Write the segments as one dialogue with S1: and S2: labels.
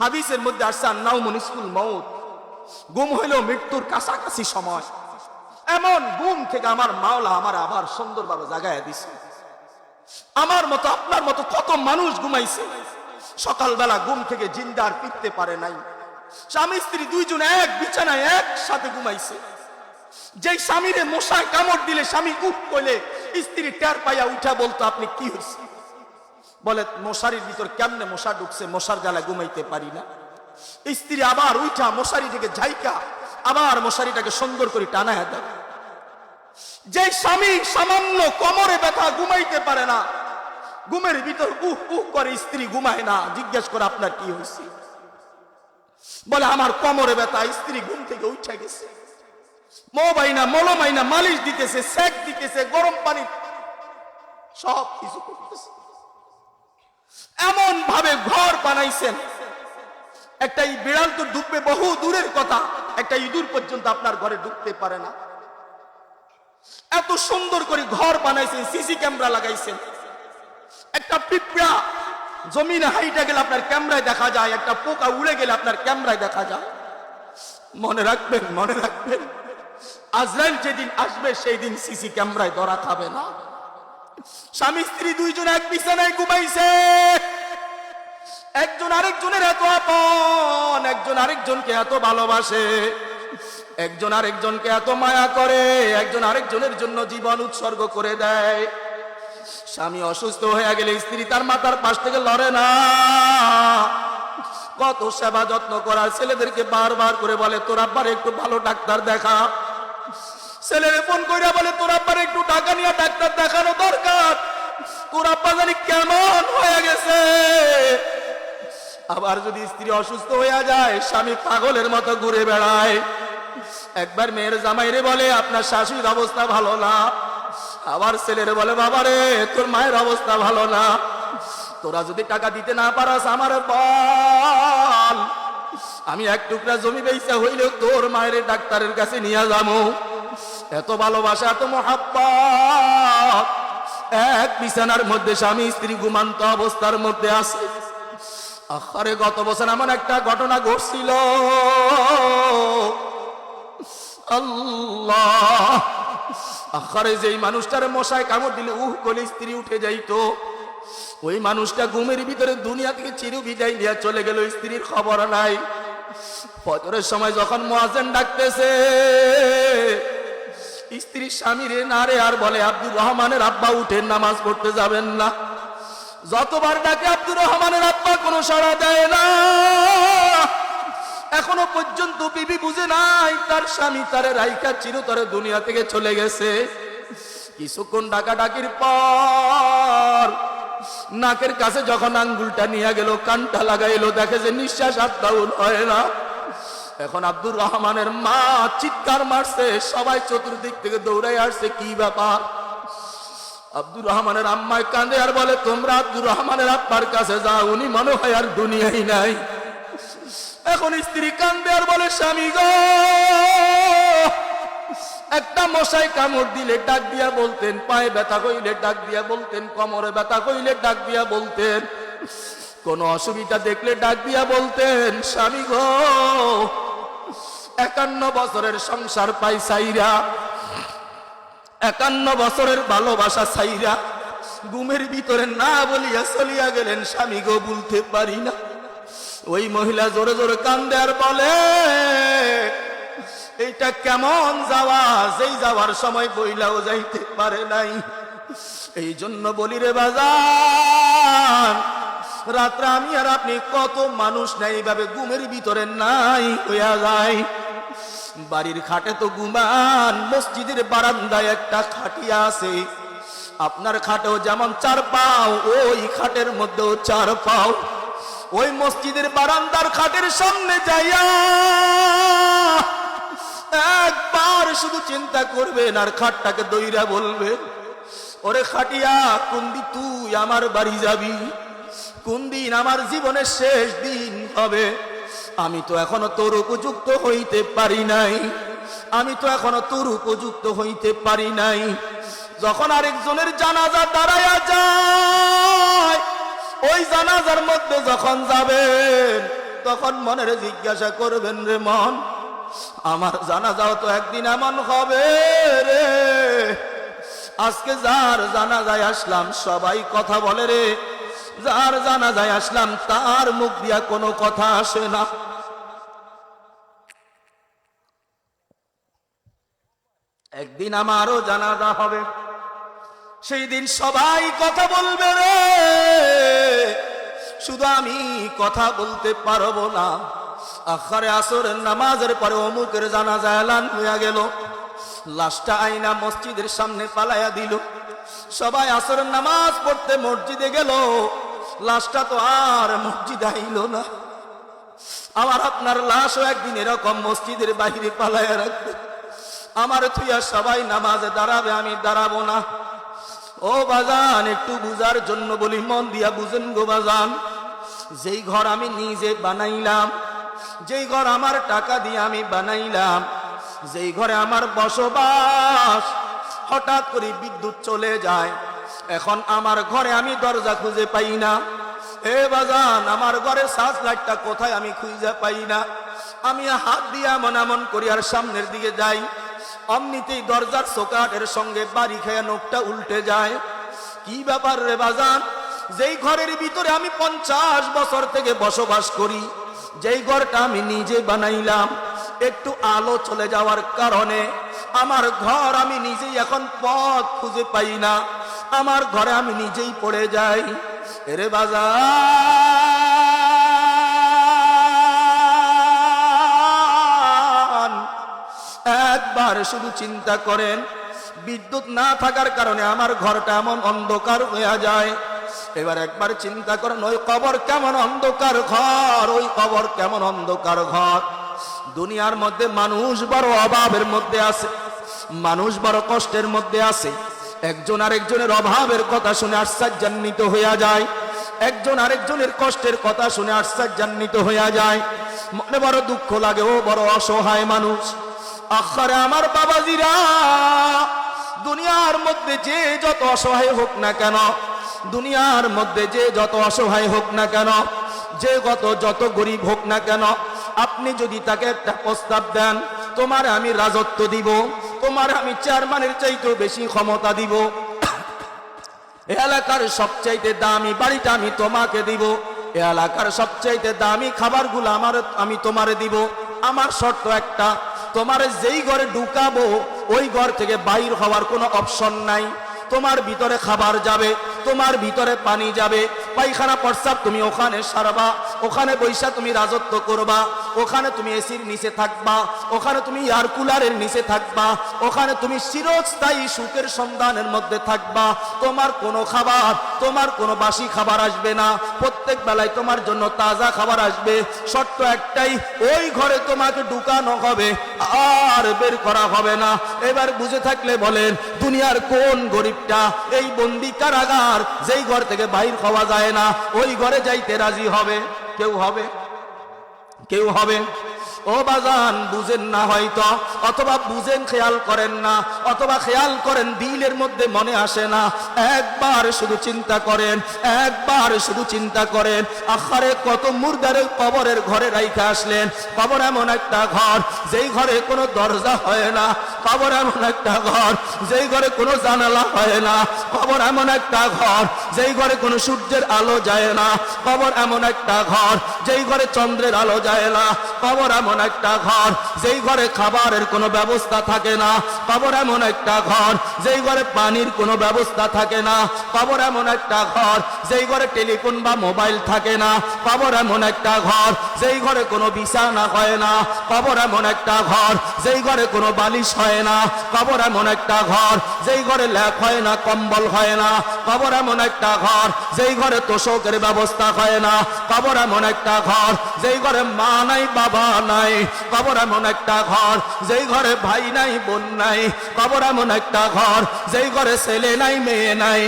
S1: হাদিসের মধ্যে আসছে আন্নাও মনিসুল মৌত গুম হইল মৃত্যুর কাছাকাছি সময়। এমন গুম থেকে আমার মাওলা আমার আবার সুন্দরভাবে জাগায় দিছে। আমার মতো, আপনার মতো কত মানুষ ঘুমাইছে। সকালবেলা ঘুম থেকে জিন্দার ফিরতে পারে নাই। স্বামী, স্ত্রী দুইজন এক বিছানায় একসাথে ঘুমাইছে। যেই স্বামীরে মশায় কামড় দিলে, স্বামী উঠ কইলে, স্ত্রী, টের পাইয়া উঠা বলতো, আপনি কি হয়েছে বলে, মশারির ভিতর কেমনে মশা ঢুকছে, মশার জ্বালা ঘুমাইতে পারি না। স্ত্রী আবার উঠা মশারি থেকে ঝাইকা, আবার মশারিটাকে সুন্দর করে টানায় দেয়। যে স্বামী সামান্য কোমরে ব্যথা ঘুমাইতে পারে না, ঘুমের ভিতর উহ উহ করে স্ত্রী ঘুমায় না, জিজ্ঞেস করে আপনার কি হয়েছে? বলে, আমার কোমরে ব্যথা, স্ত্রী ঘুম থেকে উঠে গেছে। মোবাইনা মলমাইনা মালিশ দিতেছে, সেক দিতেছে, গরম পানি, সব কিছু করতেছে। এমন ভাবে ঘর বানাইছেন। একটা বিড়াল তো ঢুকবে বহু দূরের কথা, একটা ইঁদুর পর্যন্ত আপনার ঘরে ঢুকতে পারে না। এত সুন্দর করে ঘর বানাইছেন, সিসি ক্যামেরা লাগাইছেন। একটা পিঁপড়া জমিনে হাইটা গেলে আপনার ক্যামেরায় দেখা যায়, একটা পোকা উড়ে গেলে আপনার ক্যামেরায় দেখা যায়। মনে রাখবেন মনে রাখবেন, আজরাইল যেদিন আসবে সেই দিন সিসি ক্যামেরায় ধরা খাবে না। স্বামী স্ত্রী দুইজন এক বিছানায় ঘুমাইছে। একজন আরেকজনের এত আপন, একজন আরেকজনকে এত ভালোবাসে, একজন আরেকজনকে এত মায়া করে, একজন আরেকজনের জন্য জীবন উৎসর্গ করে দেয়। স্বামী অসুস্থ হয়ে গেলে স্ত্রী তার মাথার পাশ থেকে লড়ে না। কত সেবা যত্ন করার ছেলেদেরকে বারবার করে বলে, তোর আব্বার একটু ভালো ডাক্তার দেখা। ছেলেরে ফোন করে বলে, তোর আব্বার একটু টাকা নিয়ে ডাক্তার দেখানো দরকার। তোর আব্বা জানি কেমন হয়ে গেছে। আবার যদি স্ত্রী অসুস্থ হয়ে যায়, স্বামী পাগলের মতো ঘুরে বেড়ায়। একবার মেয়ের জামাইরে বলে, আপনার শাশুড়ির অবস্থা ভালো না। আবার ছেলেরে বলে, বাবারে, তোর মায়ের অবস্থা ভালো না। তোরা যদি টাকা দিতে না পারাস আমার আমি এক টুকরা জমি বেচা হইলেও তোর মায়ের ডাক্তারের কাছে নিয়ে যাব। এত ভালোবাসা, এত মহাব্বত। এক বিছানার মধ্যে স্বামী স্ত্রী ঘুমান্ত অবস্থার মধ্যে আছে। আরে গত বছর এমন একটা ঘটনা ঘটছিল। আল্লাহ। আখারে যেই মানুষটার মশায় কামড় দিলে উহ করে স্ত্রী উঠে যাইতো। ওই মানুষটা ঘুমের ভিতরে দুনিয়া থেকে চিরু বিদায় নিয়ে চলে গেল, স্ত্রীর খবর নাই। ফজরের সময় যখন মোয়াজেন ডাকতেছে স্ত্রী স্বামীরে নারে আর বলে, আব্দুর রহমানের আব্বা উঠে নামাজ পড়তে যাবেন না। যতবার ডাকে, আব্দুর রহমানের আব্বা কোনো সাড়া দেয় না। এখনও পর্যন্ত বিবি বুঝে নাই, তার স্বামী তারে রাইকা চিরতরে দুনিয়া থেকে চলে গেছে। কিছুক্ষণ ডাকা ডাকির পর নাকের কাছে যখন আঙ্গুলটা নিয়ে গেল, কানটা লাগাইলো, দেখে যে নিঃশ্বাস ডাউন হয় না। এখন আব্দুর রহমানের মা চিৎকার মারছে, সবাই চতুর্দিক থেকে দৌড়াই আসছে, কি ব্যাপার? আব্দুর রহমানের আম্মায় কাঁদে আর বলে, তোমরা আব্দুর রহমানের আব্বার কাছে যাও, উনি মনে হয় আর দুনিয়াই নাই। এখন স্ত্রী কান্দে আর বলে, স্বামী গো! একটা মশাই কামড় দিলে ডাক দিয়া বলতেন, পায়ে ব্যথা কইলে ডাক দিয়া বলতেন, কোমরে ব্যথা কইলে ডাক দিয়া বলতেন। কোন অসুবিধা দেখলে ডাক দিয়া বলতেন, স্বামী গো একান্ন বছরের সংসার পাই সাইরা। একান্ন বছরের ভালোবাসা সাইরা। গুমের ভিতরে না বলিয়া চলিয়া গেলেন স্বামী গো বলতে পারি না। ওই মহিলা জোরে জোরে কান্দে আর বলে, এইটা কেমন যাওয়া? যেই যাওয়ার সময় বইলাও যাইতে পারে নাই। এই জন্য বলি রে বাজার রাত্রে আমি আর আপনি কত মানুষ নাই, এইভাবে গুমের ভিতরে নাই হইয়া যায়। বাড়ির খাটে তো গুমান, মসজিদের বারান্দায় একটা খাটিয়া আছে। আপনার খাটেও যেমন চার পাও, ওই খাটের মধ্যেও চার পাও। ওই মসজিদের বারান্দার খাটের সামনে যাইয়া একবার শুধু চিন্তা করবেন আর খাটটাকে দইরা বলবেন, ওরে খাটিয়া, কুন্দি তুই আমার বাড়ি যাবি। কোন দিন আমার জীবনের শেষ দিন হবে। আমি তো এখনও তোর উপযুক্ত হইতে পারি নাই। আমি তো এখনও তোর উপযুক্ত হইতে পারি নাই। যখন আরেকজনের জানাজা দাঁড়ায়া যায়, ওই জানাজার মধ্যে যখন যাবেন, তখন মনের জিজ্ঞাসা করবেন রে মন, আমার জানা যাও তো একদিন এমন হবে রে। আজকে যার জানা যায় আসলাম, সবাই কথা বলে রে। যার জানা যায় আসলাম, তার মুখ দিয়া কোনো কথা আসে না। একদিন আমারও জানাজা হবে। সেই দিন সবাই কথা বলবে রে। শুধু আমি কথা বলতে পারব না। আখারে আসরের নামাজের পরে অমুকের জানাজা এলান হইয়া গেল। লাশটা আইনা মসজিদের সামনে পালাইয়া দিল। সবাই আসরের নামাজ পড়তে মসজিদে গেল। লাশটা তো আর মসজিদে আইল না। আমার আপনার লাশও একদিন এরকম মসজিদের বাহিরে পালাইয়া রাখবে। আমার থুইয়া সবাই নামাজে দাঁড়াবে, আমি দাঁড়াবো না। ও বাজান, একটু বুঝার জন্য বলি, মন দিয়া বুঝেন গো বাজান। যেই ঘর আমি নিজে বানাইলাম, যেই ঘর আমার টাকা দিয়ে আমি বানাইলাম, যেই ঘরে আমার বসবাস, হঠাৎ করে বিদ্যুৎ চলে যায়। এখন আমার ঘরে আমি দরজা খুঁজে পাই না। এ বাজান, আমার ঘরে সাজ লাইটটা কোথায় আমি খুঁজে পাই না। আমি হাত দিয়ে এমন করি আর সামনের দিকে যাই। অমনিতেই দরজার সোকাটের সঙ্গে বাড়ি খেয়ে নোকটা উল্টে যায়। কি ব্যাপার রে বাজান? যেই ঘরের ভিতরে আমি পঞ্চাশ বছর থেকে বসবাস করি, যেই ঘরটা আমি নিজে বানাইলাম, একটু আলো চলে যাওয়ার কারণে আমার ঘর আমি নিজেই এখন পথ খুঁজে পাই না, আমার ঘরে আমি নিজেই পড়ে যাই। এরে বাজার একবার শুধু চিন্তা করেন, বিদ্যুৎ না থাকার কারণে আমার ঘরটা এমন অন্ধকার হয়ে যায়। এবার একবার চিন্তা করেন, ওই কবর কেমন অন্ধকার ঘর, ওই কবর কেমন অন্ধকার ঘর। দুনিয়ার মধ্যে মানুষ বড় অভাবের মধ্যে আছে, মানুষ বড় কষ্টের মধ্যে আছে। একজন আরেকজনের অভাবের কথা শুনে আশ্চর্যান্বিত হইয়া যায়। একজন আরেকজনের কষ্টের কথা শুনে আশ্চর্যান্বিত হইয়া যায়। মনে বড় দুঃখ লাগে, ও বড় অসহায় মানুষ। আখারে আমার বাবাজিরা, দুনিয়ার মধ্যে যে যত অসহায় হোক না কেন, দুনিয়ার মধ্যে যে যত অসহায় হোক না কেন, যে গত যত গরিব হোক না কেন, আপনি যদি তাকে একটা প্রস্তাব দেন, তোমার আমি রাজত্ব দিব, তোমার আমি চেয়ারম্যানের চাইতেও বেশি ক্ষমতা দিব। এলাকার সবচাইতে দামি বাড়িটা আমি তোমাকে দিব এলাকার সবচাইতে দামি খাবারগুলো আমার, আমি তোমারে দিব। আমার শর্ত একটা তোমার যেই ঘরে ঢুকাবো, ওই ঘর থেকে বাইর হওয়ার কোনো অপশন নাই। তোমার ভিতরে খাবার যাবে, তোমার ভিতরে পানি যাবে পায়খানা, প্রস্রাব তুমি ওখানে সারবা, ওখানে বৈশা তুমি রাজত্ব করবা, ওখানে তুমি এসির নিচে থাকবা, ওখানে তুমি এয়ার কুলারের নিচে থাকবা, ওখানে তুমি চিরস্থায়ী সুখের সন্ধানের মধ্যে থাকবা। তোমার কোনো খাবার, তোমার কোনো বাসি খাবার আসবে না। প্রত্যেক বেলায় তোমার জন্য তাজা খাবার আসবে। শর্ত একটাই, ওই ঘরে তোমাকে ঢুকানো হবে, আর বের করা হবে না। এবার বুঝে থাকলে বলেন, দুনিয়ার কোন গরিবটা, এই বন্দি কারাগার, যেই ঘর থেকে বাইর খাওয়া যায় না, ওই ঘরে যাইতে রাজি হবে। কেউ হবে? কেউ হবে? ও বাজান, বুঝেন না হয়তো, অথবা বুঝেন খেয়াল করেন না, অথবা খেয়াল করেন দিলের মধ্যে মনে আসে না। একবার শুধু চিন্তা করেন, একবার শুধু চিন্তা করেন। আখারে কত মুর্দারের কবরের ঘরে রাইখে আসলেন। কবর এমন একটা ঘর, যেই ঘরে কোনো দরজা হয় না। কবর এমন একটা ঘর, যেই ঘরে কোনো জানালা হয় না। কবর এমন একটা ঘর, যেই ঘরে কোনো সূর্যের আলো যায় না। কবর এমন একটা ঘর, যেই ঘরে চন্দ্রের আলো যায় না। কবর এমন একটা ঘর, যেই ঘরে খাবারের কোনো ব্যবস্থা থাকে না। কবর এমন একটা ঘর, যেই ঘরে পানির কোনো ব্যবস্থা থাকে না। কবর এমন একটা ঘর, যেই ঘরে টেলিফোন বা মোবাইল থাকে না। কবর এমন একটা ঘর, যেই ঘরে কোনো বিছানা হয় না। কবর এমন একটা ঘর, যেই ঘরে কোনো বালিশ হয় না। কবর এমন একটা ঘর, যেই ঘরে ল্যাপ হয় না, কম্বল হয় না। কবর এমন একটা ঘর, যেই ঘরে তোষকের ব্যবস্থা হয় না। কবর এমন একটা ঘর যেই ঘরে মা নাই, বাবা নাই, কবর এমন একটা ঘর। যেই ঘরে ভাই নাই, বোন নাই, কবর এমন একটা ঘর। যেই ঘরে ছেলে নাই, মেয়ে নাই,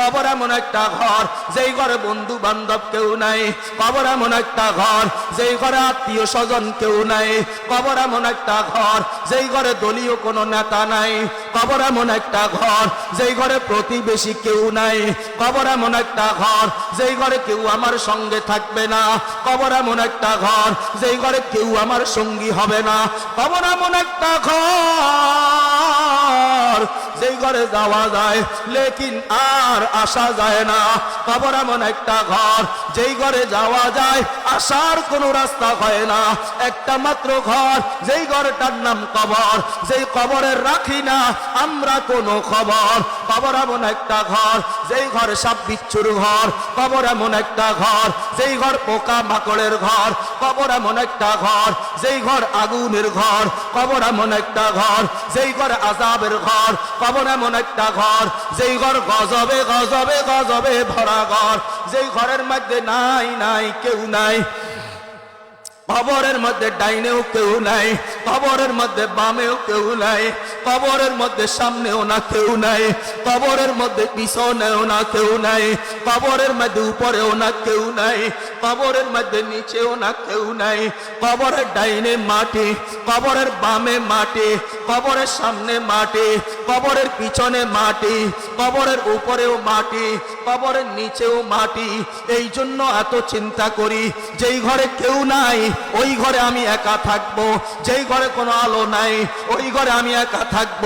S1: কবর এমন একটা ঘর। যেই ঘরে বন্ধু বান্ধব কেউ নাই, কবর এমন একটা ঘর। যেই ঘরে আত্মীয় স্বজন কেউ নাই, কবর এমন একটা ঘর। যেই ঘরে দলীয় কোনো নেতা নাই, কবর এমন একটা ঘর। যেই ঘরে প্রতিবেশী কেউ নাই, কবর এমন একটা ঘর। যেই ঘরে কেউ আমার সঙ্গে থাকবে না, কবর এমন একটা ঘর যেই ঘরে কেউ আমার সঙ্গী হবে না। পাবো না এমন একটা ঘর যেই ঘরে যাওয়া যায়, লেকিন আর আসা যায় না। কবর এমন একটা ঘর, যেই ঘরে যাওয়া যায়, আসার কোনো রাস্তা হয় না। একটা মাত্র ঘর, যেই ঘরটার নাম কবর, যেই কবরের রাখি না, আমরা কোনো খবর। কবর এমন একটা ঘর, যেই ঘর সাপ বিচ্ছুর ঘর। কবর এমন একটা ঘর, যেই ঘর পোকা মাকড়ের ঘর। কবর এমন একটা ঘর, যেই ঘর আগুনের ঘর। কবর এমন একটা ঘর, যেই ঘর আজাবের ঘর। কবর এমন একটা ঘর। যেই ঘর গজবে গজবে গজবে ভরা ঘর। যেই ঘরের মধ্যে নাই নাই, কেউ নাই। কবরের মধ্যে ডাইনেও কেউ নাই কবরের মধ্যে বামেও কেউ নাই কবরের মধ্যে সামনেও না কেউ নাই কবরের মধ্যে পিছনেও না কেউ নাই কবরের মধ্যে উপরেও না কেউ নাই কবরের মধ্যে নিচেও না কেউ নাই কবরের ডাইনে মাটি কবরের বামে মাটি কবরের সামনে মাটি কবরের পিছনে মাটি কবরের উপরেও মাটি কবরের নিচেও মাটি এই জন্য এত চিন্তা করি, যেই ঘরে কেউ নাই ওই ঘরে আমি একা থাকব, যেই ঘরে কোনো আলো নাই, ওই ঘরে আমি একা থাকব,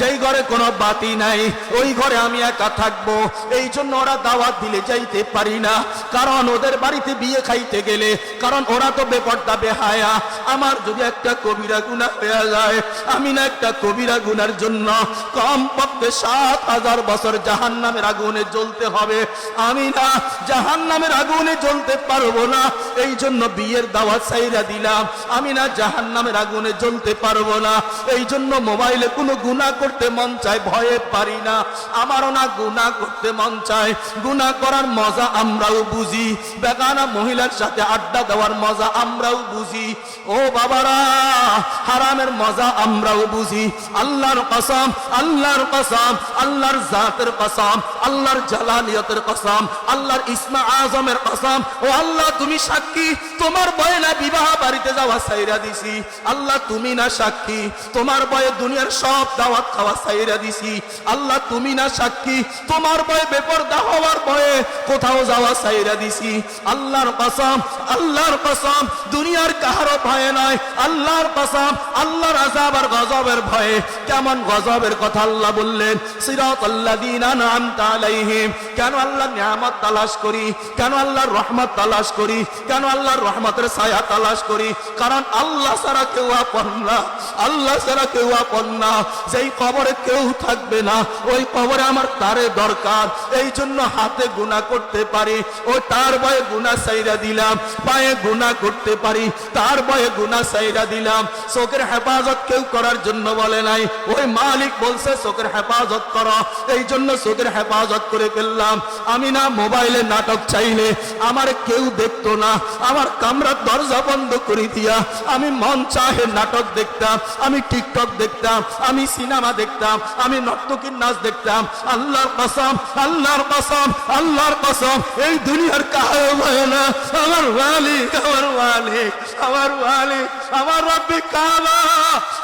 S1: যেই ঘরে কোনো বাতি নাই, ওই ঘরে আমি একা থাকব। এই জন্য ওরা দাওয়াত দিলে যাইতে পারি না, কারণ ওদের বাড়িতে বিয়ে খাইতে গেলে, কারণ ওরা তো বেপর্দা, বেহায়া। আমার যদি একটা কবিরা গুণা হয়ে যায়, আমি না একটা কবিরা গুনার জন্য কম পক্ষে সাত হাজার বছর জাহান নামের আগুনে জ্বলতে হবে। আমি না জাহান নামের আগুনে জ্বলতে পারব না। এই জন্য বিয়ের দাওয়াত সাইরা দিলাম। আমি না জাহান নামের আগুনে জ্বলতে পারব না। এই জন্য মোবাইলে কোনো গুণা করতে মন চায়, ভয়ে পারি না। আমারও না গুণা করতে মন চায়। গুণা করার মজা আমরাও বুঝি। বেগানা মহিলার সাথে আড্ডা দেওয়ার মজা আমরাও বুঝি। ও বাবারা, হারামের মজা আমরাও বুঝি। আল্লাহর কসম আল্লাহর কসম, আল্লাহর জাতের কসম, আল্লাহর জালালিয়তের কসম, আল্লাহর ইসমা আজমের কসম। ও আল্লাহ, তুমি সাক্ষী? তোমার বয়ে না বিবাহ বাড়িতে যাওয়া সাইরা দিছি। আল্লাহ তুমি না সাক্ষী, তোমার বয়ে দুনিয়ার সব দাওয়াত খাওয়া সাইরা দিছি। আল্লাহ তুমি না সাক্ষী, তোমার বয়ে বেপরদা হওয়ার বয়ে কোথাও যাওয়া সাইরা দিছি। আল্লাহর কসম আল্লাহর কসম, দুনিয়ার কাহারও ভয়ে নয় আল্লাহর কসম, আল্লাহর আজাব আর গজবের ভয়ে। কেমন গজবের কথা আল্লাহ বললেন সিরাত আল্লাযীনা আনআমতা আলাইহিম। কেন আল্লাহ নিয়ামত তালাশ করি? কেন আল্লাহর রহমত তালাশ করি? কেন আল্লাহর রহমতের ছায়া তালাশ করি, কারণ আল্লাহ ছাড়া কেউ আপন না। আল্লাহ ছাড়া কেউ আপন না। যেই কবরে কেউ থাকবে না, ওই কবরে আমার তারে দরকার। এই জন্য হাতে গুনাহ করতে পারি, ও তার বয়ে গুনাহ সাইরা দিলাম, পায়ে গুনাহ করতে পারি, তার বয়ে গুনাহ সাইরা দিলাম। চোখের হেফাজত কেউ করার জন্য বলে নাই। ওই মালিক বলছে, চোখের হেফাজত করো। এই জন্য চোখের হেফাজত করে ফেললাম। আমি না মোবাইলে নাটক চাইলে, আমার কেউ দেখতো না। আমার কামরার দরজা বন্ধ করে দিয়া আমি মন চাহে নাটক দেখতাম, আমি টিকটক দেখতাম, আমি সিনেমা দেখতাম, আমি নর্তকীর নাচ দেখতাম। আল্লাহর কসম আল্লাহর কসম আল্লাহর কসম, এই দুনিয়ার কারও ভয় না। আমার মালিক আমার মালিক আমার মালিক, আমার রব্বি কাবা,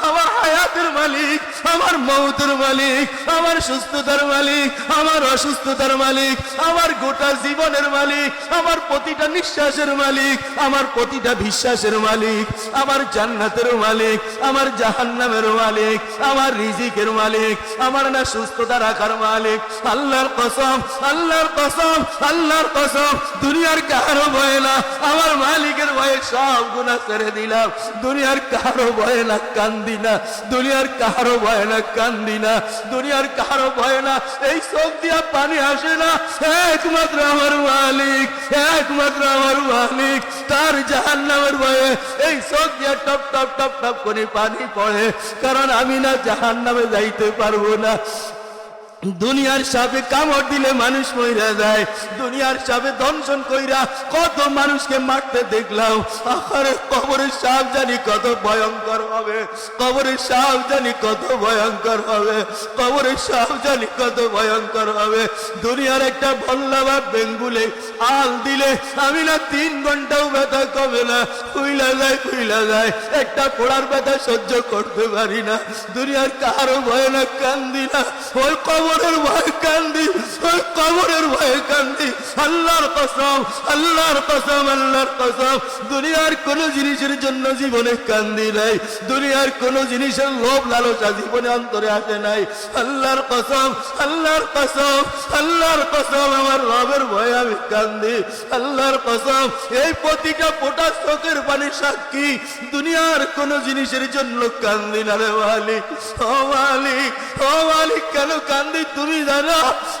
S1: আমার হায়াতের মালিক। আমার মৌতের মালিক, আমার সুস্থতার মালিক, আমার অসুস্থতার মালিক, আমার গোটা জীবনের মালিক, আমার প্রতিটা নিঃশ্বাসের মালিক, আমার প্রতিটা বিশ্বাসের মালিক, আমার জান্নাতের মালিক, আমার জাহান্নামের মালিক, আমার রিজিকের মালিক, আমার না সুস্থতা রাখার মালিক। আল্লাহর কসম আল্লাহর কসম আল্লাহর কসম, দুনিয়ার কারও ভয় না, আমার মালিকের ভয়ে সব গুণা ছেড়ে দিলাম। দুনিয়ার কারও ভয় না, কান্দি না। দুনিয়ার কারও ভয় না কান্দি না, দুনিয়ার কারও ভয় না, এই চোখ দিয়া পানি আসে না। একমাত্র আমার মালিক, একমাত্র আমার মালিক, তার জাহান নামের ভয়ে এই চোখ দিয়া টপ টপ টপ টপ করে পানি পড়ে। কারণ আমি না জাহান নামে যাইতে পারব না। দুনিয়ার সাপে কামড় দিলে মানুষ মইরা যায়। দুনিয়ার সাপে দংশন কইরা কত মানুষকে মারতে দেখলাম। আরে কবরের সাপ জানি কত ভয়ঙ্কর হবে। কবরের সাপ জানি কত ভয়ঙ্কর হবে। কবরের সাপ জানি কত ভয়ঙ্কর হবে। দুনিয়ার একটা বল্লা বা বেঙ্গুলে আল দিলে আমি না তিন ঘন্টাও ব্যথা কমে না। কুইলা যায় কুইলা যায়। একটা পোড়ার ব্যথা সহ্য করতে পারি না। দুনিয়ার কারও ভয় না, কান্দি না। ওই কবরের ভয় কান্দি, ওই কবরের ভয়ে কান্দি। আল্লাহর কসম আল্লাহর কসম আল্লাহর কসম। দুনিয়ার কোন জিনিসের জন্য জীবনে কান্দি নাই। দুনিয়ার কোন জিনিসের লোভ লালসা জীবনে অন্তরে আসে নাই। আল্লাহর কসম আল্লাহর কসম আল্লাহর কসম, আমার রবের ভয়ে আমি কান্দি। আল্লাহর কসম, এই প্রতিটা ফোটা চোখের পানি সাক্ষী। দুনিয়ার কোন জিনিসের জন্য কান্দি না রে মালিক। ও মালিক ও মালিক, কেন কান্দি তুমি জানো,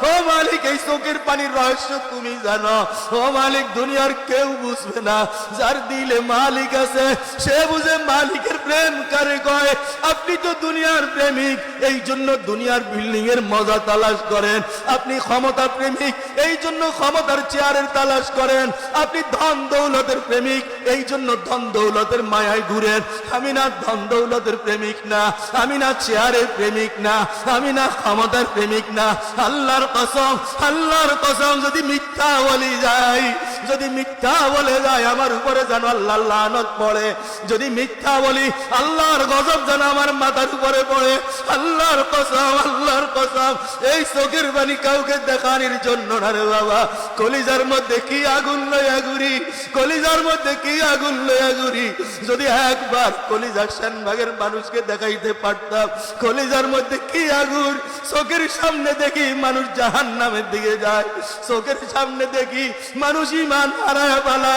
S1: ও মালিক, এই চোখের পানির রহস্য তুমি জানো। ও মালিক, দুনিয়ার কেউ বুঝবে না। যার দিলে মালিক আছে, সে বুঝে মালিকের প্রেম কারে কয়। আপনি তো দুনিয়ার প্রেমিক, এই জন্য দুনিয়ার বিল্ডিং এর মজা তালাশ করেন। আপনি ক্ষমতা প্রেমিক, এই জন্য ক্ষমতার চেয়ারের তালাশ করেন। আপনি ধন দৌলতের প্রেমিক, এই জন্য ধন দৌলতের মায়ায় ঘুরেন। আমি না ধন দৌলতের প্রেমিক না, আমি না চেয়ারের প্রেমিক না, আমি না ক্ষমতার প্রেমিক না আল্লাহর কসম আল্লাহর কসম, যদি মিথ্যা বলি যাই, যদি মিথ্যা বলে যায় আমার উপরে যেন আল্লাহ লানত পড়ে। যদি মিথ্যা বলি, আল্লাহর গজব যেন আমার মাথার উপরে পড়ে। আল্লাহর কসম আল্লাহর কসম, এই চোখের বাণী কাউকে দেখানির জন্য না রে বাবা। কলিজার মধ্যে কি আগুন লইয়া ঘুরি, কলিজার মধ্যে কি আগুন লইয়া ঘুরি। যদি একবার কলিজার শানভাগের মানুষকে দেখাইতে পারতাম, কলিজার মধ্যে কি আগুন, চোখের সামনে দেখি মানুষ জাহান নামের দিকে যায়। চোখের সামনে দেখি মানুষ ইমান হারায় পালা